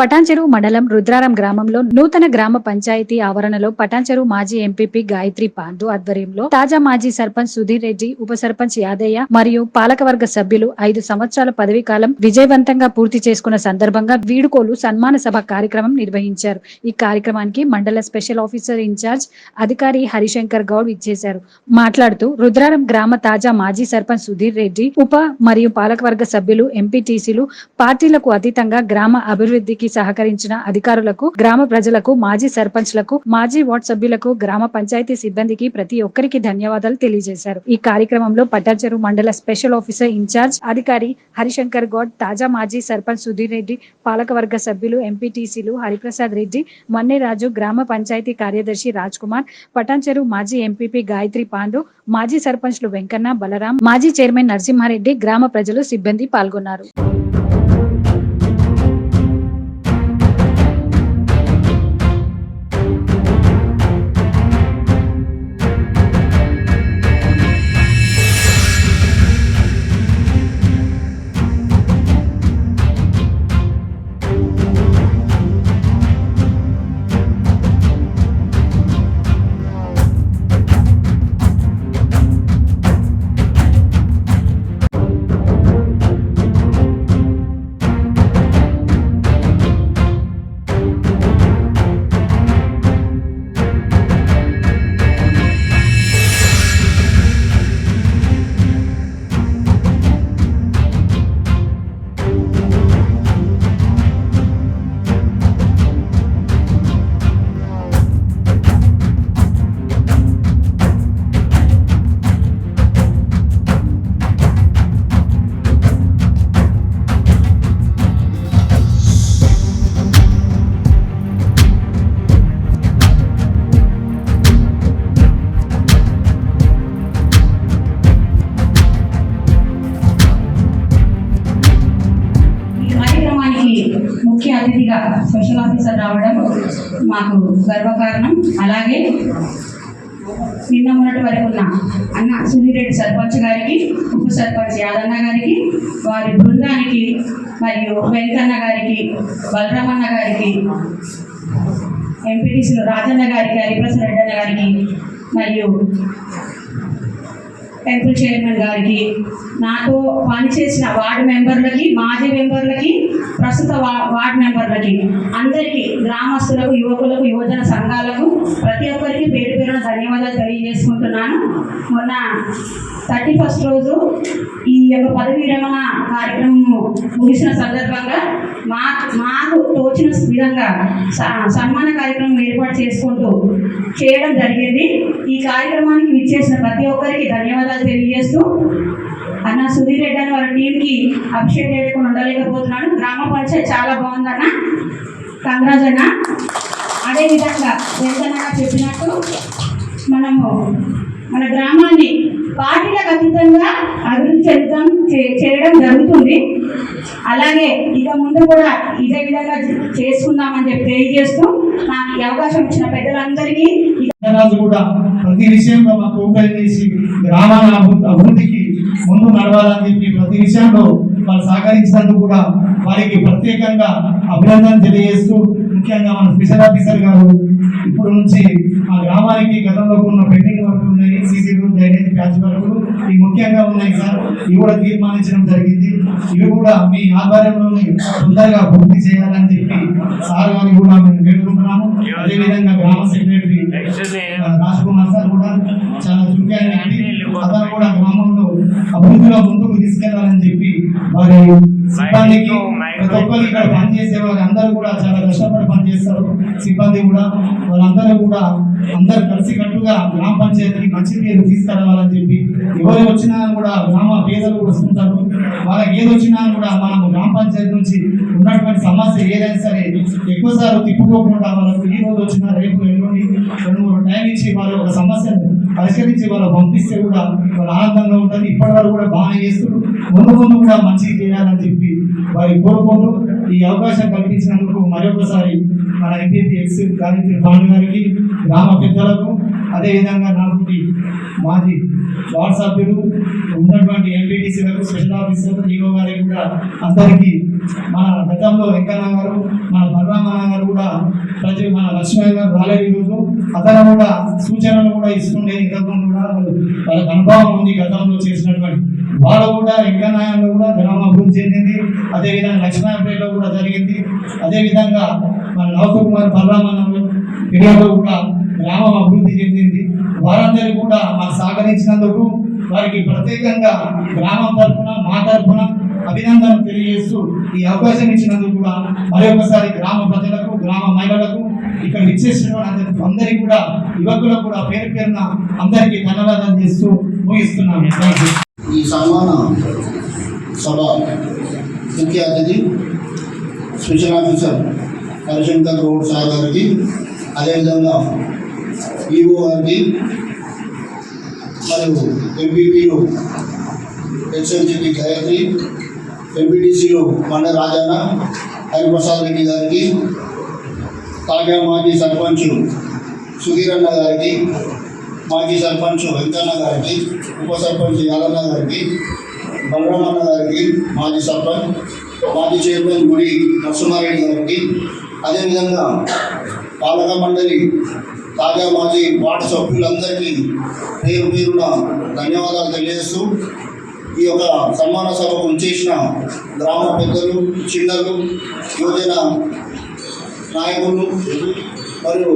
పటాన్చెరు మండలం రుద్రారం గ్రామంలో నూతన గ్రామ పంచాయతీ ఆవరణలో పటాన్చెరు మాజీ ఎంపీపీ గాయత్రి పాండు ఆధ్వర్యంలో తాజా మాజీ సర్పంచ్ సుధీర్ రెడ్డి ఉప సర్పంచ్ యాదయ్య మరియు పాలకవర్గ సభ్యులు ఐదు సంవత్సరాల పదవీ కాలం విజయవంతంగా పూర్తి చేసుకున్న సందర్భంగా వీడుకోలు సన్మాన సభ కార్యక్రమం నిర్వహించారు. ఈ కార్యక్రమానికి మండల స్పెషల్ ఆఫీసర్ ఇన్ఛార్జ్ అధికారి హరిశంకర్ గౌడ్ ఇచ్చేశారు మాట్లాడుతూ రుద్రారం గ్రామ తాజా మాజీ సర్పంచ్ సుధీర్ రెడ్డి ఉప మరియు పాలకవర్గ సభ్యులు ఎంపీటీసీలు పార్టీలకు అతీతంగా గ్రామ అభివృద్ధికి సహకరించిన అధికారులకు గ్రామ ప్రజలకు మాజీ సర్పంచ్లకు మాజీ వార్డ్ సభ్యులకు గ్రామ పంచాయతీ సిబ్బందికి ప్రతి ఒక్కరికి ధన్యవాదాలు తెలియజేశారు. ఈ కార్యక్రమంలో పట్టాచెరు మండల స్పెషల్ ఆఫీసర్ ఇన్ఛార్జ్ అధికారి హరిశంకర్ గౌడ్ తాజా మాజీ సర్పంచ్ సుధీర్ రెడ్డి పాలకవర్గ సభ్యులు ఎంపీటీసీలు హరిప్రసాద్ రెడ్డి మన్నెరాజు గ్రామ పంచాయతీ కార్యదర్శి రాజ్ కుమార్ పటాన్చెరు మాజీ ఎంపీపీ గాయత్రి పాండు మాజీ సర్పంచ్లు వెంకన్న బలరాం మాజీ చైర్మన్ నరసింహారెడ్డి గ్రామ ప్రజలు సిబ్బంది పాల్గొన్నారు. స్పెషల్ ఆఫీసర్ రావడం మాకు గర్వకారణం. అలాగే నిన్న మొన్నటి వరకు ఉన్న అన్న సునీరెడ్డి సర్పంచ్ గారికి ఉప సర్పంచ్ యాదన్న గారికి వారి బృందానికి మరియు వెంకన్న గారికి బలరామన్న గారికి ఎంపీటీసీలు రాజన్న గారికి హరిప్రసాద్ రెడ్డన్న గారికి మరియు టెంపుల్ చైర్మన్ గారికి నాతో పనిచేసిన వార్డు మెంబర్లకి మాజీ మెంబర్లకి ప్రస్తుత వార్డు మెంబర్లకి అందరికీ గ్రామస్తులకు యువకులకు యువజన సంఘాలకు ప్రతి ఒక్కరికి పేరు పేరున ధన్యవాదాలు తెలియజేసుకుంటున్నాను. మొన్న థర్టీ ఫస్ట్ రోజు ఈ యొక్క పదవి విరమణ కార్యక్రమం ముగిసిన సందర్భంగా మా మాకు తోచిన విధంగా స- సన్మాన కార్యక్రమం ఏర్పాటు చేసుకుంటూ చేయడం జరిగింది. ఈ కార్యక్రమానికి విచ్చేసిన ప్రతి ఒక్కరికి ధన్యవాదాలు తెలియజేస్తూ అన్న సుధీర్ రెడ్డి అని వారి టీంకి అభిషేక్ చేయకుండా ఉండలేకపోతున్నాను గ్రామ పరిచయం చాలా బాగుందన్న. కంగ్రాజ్ అన్న అదేవిధంగా వెంకన్న చెప్పినట్టు మనము మన గ్రామాన్ని పార్టీలకు అతీతంగా అభివృద్ధి చెందుతాం చే- చేయడం జరుగుతుంది. అలాగే ఇక ముందు కూడా ఇదే విధంగా చేసుకుందామని చెప్పి తెలియజేస్తూ నాకు ఈ అవకాశం ఇచ్చిన పెద్దలందరికీ రాజు కూడా ప్రతి విషయంలో మాకు చేసి గ్రామాల అభివృద్ధికి ముందు నడవాలని చెప్పి ప్రతి విషయంలో వాళ్ళు సహకరించినందుకు కూడా వారికి ప్రత్యేకంగా అభినందన తెలియజేస్తూ ముఖ్యంగా మన స్పెషల్ ఆఫీసర్ గారు ఇప్పుడు నుంచి ఆ గ్రామానికి గతంలో ఉన్న పెండింగ్ వర్క్ ఉన్నాయి సీసీ రోడ్ డ్రైనేజ్ ప్యాచ్ వర్క్లు ఇవి ముఖ్యంగా ఉన్నాయి సార్. ఇవి కూడా తీర్మానించడం జరిగింది. ఇవి కూడా మీ ఆధ్వర్యంలోనే తొందరగా పూర్తి చేయాలని చెప్పి సార్ గారిని కూడా మేము వేడుకుంటున్నాము. అదేవిధంగా గ్రామ సెక్రటరీ రాజ్ కుమార్ సార్ కూడా చాలా వ్యక్తి. అతను కూడా గ్రామంలో అభివృద్ధిలో ముందుకు తీసుకెళ్ళాలని చెప్పి వారి సిబ్బందికి ప్రతి ఒక్కరు ఇక్కడ పనిచేసే వాళ్ళు అందరూ కూడా చాలా కష్టపడి పనిచేస్తారు. సిబ్బంది కూడా వాళ్ళందరూ కూడా అందరు కలిసి కట్టుగా గ్రామ పంచాయతీకి మంచి పేరు తీసుకురావాలని చెప్పి ఎవరు వచ్చినా కూడా గ్రామ పేదలు కూడా వస్తుంటారు. వాళ్ళకి ఏది వచ్చినా కూడా మనం గ్రామ పంచాయతీ నుంచి ఉన్నటువంటి సమస్య ఏదైనా సరే ఎక్కువసార్లు తిప్పుకోకుండా వాళ్ళకు ఈ రోజు వచ్చినా రేపు ఎల్లుండి రెండు మూడు టైం ఇచ్చి వాళ్ళ ఒక సమస్యను పరిష్కరించి వాళ్ళు పంపిస్తే కూడా వాళ్ళు ఆనందంగా ఉంటుంది. ఇప్పటి వరకు కూడా బాగానే చేస్తున్నారు. ముందు ముందు కూడా మంచిగా చేయాలని చెప్పి వారి కోరుకుంటూ ఈ అవకాశం కల్పించినందుకు మరొకసారి మన ఎంపీపీ ఎక్స్ గాయత్రి పాండు గారికి గ్రామ పెద్దలకు అదేవిధంగా నాకు మాజీ వార్డు సభ్యులు ఉన్నటువంటి ఎంపీటీ ఎంపీటీసీలకు స్పెషల్ ఆఫీసర్ జీవో గారికి కూడా అందరికీ మన గతంలో వెంకన్న గారు మన బలరామన్న గారు కూడా ప్రతి మన లక్ష్మయ్య గారు రాలేదు ఈరోజు. అతను కూడా సూచనలు కూడా ఇస్తుండే గతంలో కూడా వాళ్ళకి అనుభవం ఉంది గతంలో చేసినటువంటి. వాళ్ళు కూడా వెంకన్నాయంలో కూడా గ్రామ అభివృద్ధి చెందింది. అదేవిధంగా లక్ష్మీపేటలో కూడా జరిగింది. అదేవిధంగా మన నవకుమార్ బలరామన్న ఏరియాలో కూడా గ్రామం అభివృద్ధి చెందింది. వారందరికీ కూడా మాకు సహకరించినందుకు వారికి ప్రత్యేకంగా గ్రామం తరఫున మా తరఫున అభినందనలు తెలియజేస్తూ ఈ అవకాశం ఇచ్చినందుకు కూడా మరొకసారి గ్రామ ప్రజలకు గ్రామ మహిళలకు ఇక్కడ విచ్చేసినటువంటి అందరికీ కూడా యువకులకు కూడా పేరు పేరున అందరికీ ధన్యవాదాలు చేస్తూ ముగిస్తున్నాను. ఈ సన్మాన సభ ముఖ్య అతిథి special officer Harishankar Goud sir గారికి అదేవిధంగా ఈఓ గారికి మరియు ఎంపీపీలు హెచ్ఎంజీపీ గాయత్రి ఎంపీటీసీలు మండ రాజన్న హరిప్రసాద్ రెడ్డి గారికి తాజా మాజీ సర్పంచ్ సుధీరన్న గారికి మాజీ సర్పంచ్ వెంకన్న గారికి ఉప సర్పంచ్ యాదన్న గారికి బలరామన్న గారికి మాజీ సర్పంచ్ మాజీ చైర్మన్ గుడి నరసింహారెడ్డి గారికి అదేవిధంగా పాలక మండలి తాజా మాజీ వార్డు సభ్యులందరికీ పేరు పేరున ధన్యవాదాలు తెలియజేస్తూ ఈ యొక్క సన్మాన సభకు ఉంచేసిన గ్రామ పెద్దలు చిన్నలు యువజన నాయకులు మరియు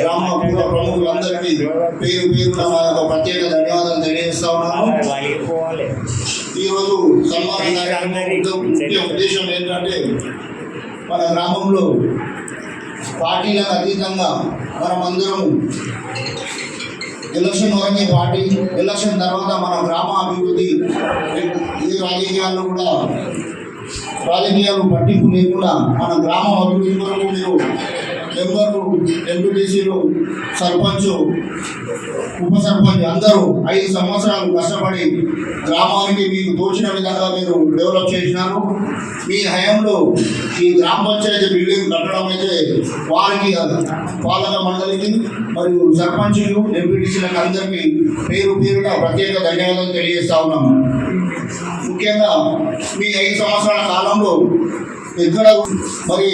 గ్రామ పూర్వ ప్రముఖులందరికీ పేరు పేరున మా యొక్క ప్రత్యేక ధన్యవాదాలు తెలియజేస్తా ఉన్నాను. ఈరోజు సన్మాన ముఖ్య ఉద్దేశం ఏంటంటే మన గ్రామంలో పార్టీలకు అతీతంగా మనమందరం ఎలక్షన్ వరకే పార్టీ ఎలక్షన్ తర్వాత మన గ్రామ అభివృద్ధి ఏ రాజకీయాల్లో కూడా రాజకీయాలు పట్టింపు లేకుండా మన గ్రామం అభివృద్ధి కొరకు మీరు మెంబర్లు ఎంపీటీసీలు సర్పంచ్ ఉప సర్పంచ్ అందరూ ఐదు సంవత్సరాలు కష్టపడి గ్రామానికి మీకు తోచిన విధంగా మీరు డెవలప్ చేసినారు. మీ హయాంలో ఈ గ్రామ పంచాయతీ బిల్డింగ్ కట్టడం అయితే వారికి పాలక మండలికి మరియు సర్పంచులు ఎంపీటీసీలకు అందరికీ పేరు పేరున ప్రత్యేక ధన్యవాదాలు తెలియజేస్తా ఉన్నాము ముఖ్యంగా మీ ఐదు సంవత్సరాల కాలంలో ఎక్కడ మరి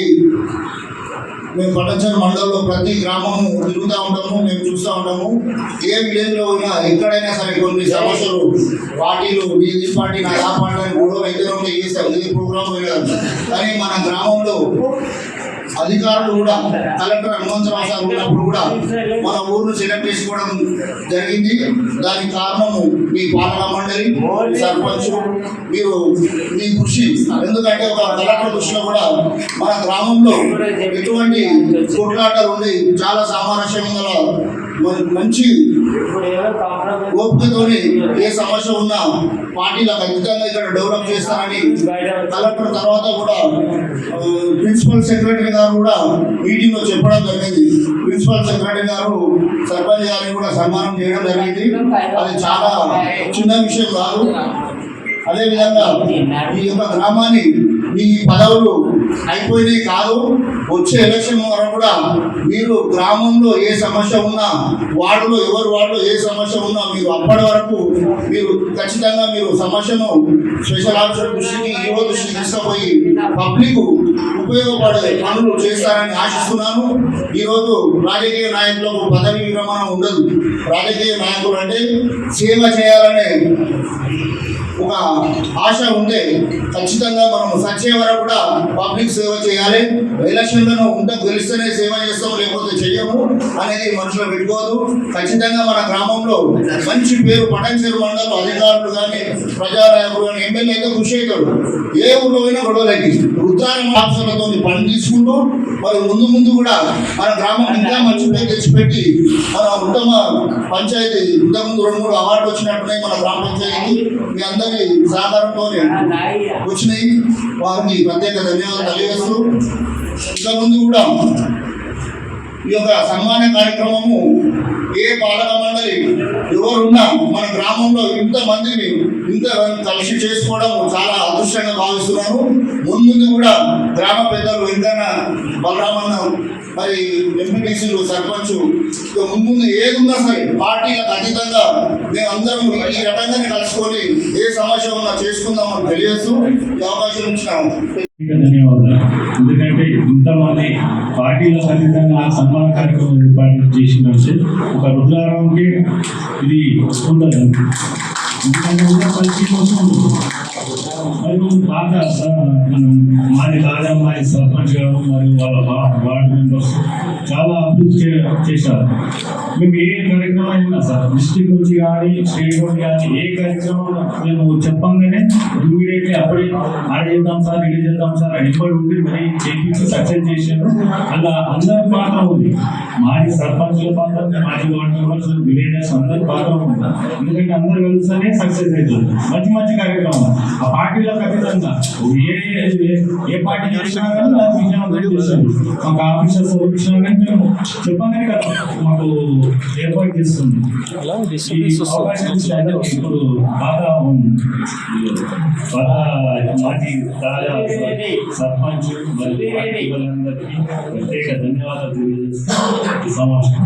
మేము పట్టచర్ మండలంలో ప్రతి గ్రామము తిరుగుతూ ఉంటాము మేము చూస్తూ ఉంటాము. ఏ విలేజ్లో ఉన్నా ఎక్కడైనా సరే కొన్ని సమస్యలు పార్టీలు ఈ పార్టీ నా ఆ పార్టీ అని గొడవ అయితే ఉంటే ఏ ప్రోగ్రామ్ కానీ మన గ్రామంలో అధికారులు కూడా కలెక్టర్ హనుమంతరావు సార్ ఉన్నప్పుడు కూడా మన ఊరును సెలెక్ట్ చేసుకోవడం జరిగింది. దానికి కారణము మీ పాలనా మండలి సర్పంచ్ మీరు మీ కృషి. ఎందుకంటే ఒక కలెక్టర్ దృష్టిలో కూడా మన గ్రామంలో ఎటువంటి కొట్లాటలు ఉండి చాలా సామరస్యంగా మంచి ఓపికతోనే ఏ సమస్య ఉన్నా పార్టీల ఖచ్చితంగా ఇక్కడ డెవలప్ చేస్తానని కలెక్టర్ తర్వాత కూడా ప్రిన్సిపల్ సెక్రటరీ గారు కూడా మీటింగ్లో చెప్పడం జరిగింది. ప్రిన్సిపల్ సెక్రటరీ గారు సర్పంచ్ గారిని కూడా సన్మానం చేయడం జరిగింది. అది చాలా చిన్న విషయం కాదు. అదేవిధంగా ఈ యొక్క గ్రామాన్ని మీ పదవులు అయిపోయినాయి కాదు వచ్చే ఎలక్షన్ వరకు కూడా మీరు గ్రామంలో ఏ సమస్య ఉన్నా వార్డులో ఎవరు వార్డులో ఏ సమస్య ఉన్నా మీరు అప్పటి వరకు మీరు ఖచ్చితంగా మీరు సమస్యను స్పెషల్ ఆఫీసర్ దృష్టికి ఈవో దృష్టికి తీసుకుపోయి పబ్లిక్ ఉపయోగపడే పనులు చేస్తారని ఆశిస్తున్నాను. ఈరోజు రాజకీయ నాయకులకు పదవి విరమణ ఉండదు. రాజకీయ నాయకులు అంటే సేవ చేయాలనే ఒక ఆశ ఉంటే ఖచ్చితంగా మనం సచ్చే వరకు కూడా పబ్లిక్ సేవ చేయాలి. ఎలక్షన్లను ఉంటే గెలిస్తేనే సేవ చేస్తాం లేకపోతే చెయ్యము అనేది మనసులో పెట్టుకోదు ఖచ్చితంగా మన గ్రామంలో మంచి పేరు పటంచేరు మండలం అధికారులు కానీ ప్రజానాయకులు కానీ ఎమ్మెల్యే అయితే కృషి అవుతాడు ఏ ఊళ్ళో అయినా గొడవలకి రుద్రారం ఆఫీసర్లతో పని తీసుకుంటూ మరి ముందు ముందు కూడా మన గ్రామం ఇంకా మంచి పేరు తెచ్చిపెట్టి మన ఉత్తమ పంచాయతీ ఇంతకుముందు రెండు మూడు అవార్డు వచ్చినట్టున్నాయి మన గ్రామ పంచాయతీ. మీ అందరూ సహకారంతో వచ్చినాయి. వారికి ప్రత్యేక ధన్యవాదాలు తెలియజేస్తూ ఇంతకుముందు కూడా ఈ యొక్క సన్మాన కార్యక్రమము ఏ పాలక మండలి ఎవరున్నా మన గ్రామంలో ఇంత మందిని ఇంత కలిసి చేసుకోవడం చాలా అదృష్టంగా భావిస్తున్నాను. ముందు కూడా గ్రామ పెద్దలు వెంకన్న బలరామన్న మరి ఎంపీటీసీలు సర్పంచ్ ముందు ఏదున్నా సరే పార్టీలకు అతీతంగా మేము అందరం ఈ రకంగానే కలుసుకొని ఏ సమస్య ఉన్నా చేసుకుందామని తెలియజేస్తూ ఈ అవకాశం ఇచ్చినాము. ధన్యవాదాలు. ఎందుకంటే ఇంతమంది పార్టీల అతీతంగా సన్మాన కార్యక్రమం ఏర్పాటు చేసిందంటే ఒక రుద్రారావుకి ఇది ఉండదు ఎందుకంటే ఉన్న పరిస్థితి కోసం మరియు బాగా మనం మాది తాజా సర్పంచ్ గారు మరియు వాళ్ళ వార్డు మెంబర్స్ చాలా అభివృద్ధి చేశారు. మేము ఏ కార్యక్రమం అయినా సార్ డిస్టిక్ నుంచి కానీ స్టేట్ నుంచి కానీ ఏ కార్యక్రమం మేము చెప్పంగానే ఇమీడియట్లీ అప్పుడే ఆడ చేద్దాం సార్ ఇది చేద్దాం సార్ అని ఎప్పటి ఉండి మరి చేయించి సక్సెస్ చేశారు. అలా అందరి పాత్ర ఉంది. మాజీ సర్పంచుల పాత్ర మాజీ వార్డు మెంబర్స్ విలేజర్స్ అందరి పాత్ర ఉంది. ఎందుకంటే అందరు కలిసినే సక్సెస్ అవుతుంది. మంచి మంచి కార్యక్రమం ఆ పార్టీలో ఖచ్చితంగా ఏ ఏ- పార్టీ చేసినా కానీ దాన్ని విజయవంతం మాకు ఆఫీసర్స్ వచ్చినా కానీ మేము చెప్పగానే కదా మాకు ఏర్పాటు చేస్తుంది. ఈ అవకాశం ఇప్పుడు బాగా మాజీ తాజా సర్పంచ్ మరియు వాళ్ళందరికీ ప్రత్యేక ధన్యవాదాలు తెలియజేస్తూ సమావేశం